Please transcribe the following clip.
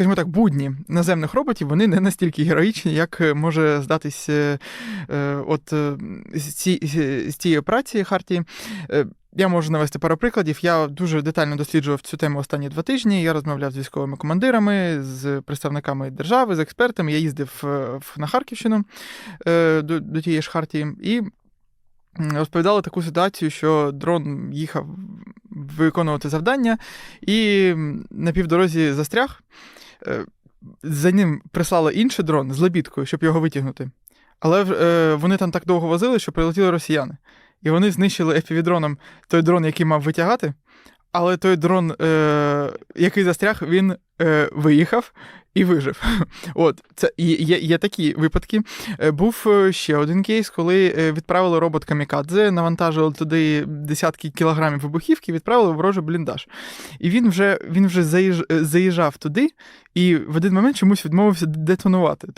скажімо так, будні наземних роботів вони не настільки героїчні, як е, може здатись е, е, от е, з, ці, з цієї операції Хартії. Я можу навести пару прикладів. Я дуже детально досліджував цю тему останні два тижні. Я розмовляв з військовими командирами, з представниками держави, з експертами. Я їздив на Харківщину до, до тієї ж Хартії і розповідали таку ситуацію, що дрон їхав виконувати завдання і на півдорозі застряг. Е, За ним прислали інший дрон з лебідкою, щоб його витягнути. Але е, вони там так довго возили, що прилетіли росіяни. І вони знищили FPV-дроном той дрон, який мав витягати. Але той дрон, е, який застряг, він е, виїхав і вижив. От, це є, є, такі випадки. Е, був е, ще один кейс, коли е, відправили робот Камікадзе, навантажили туди десятки кілограмів вибухівки, відправили ворожий бліндаж. І він вже, він вже заїж, заїжджав туди і в один момент чомусь відмовився детонувати.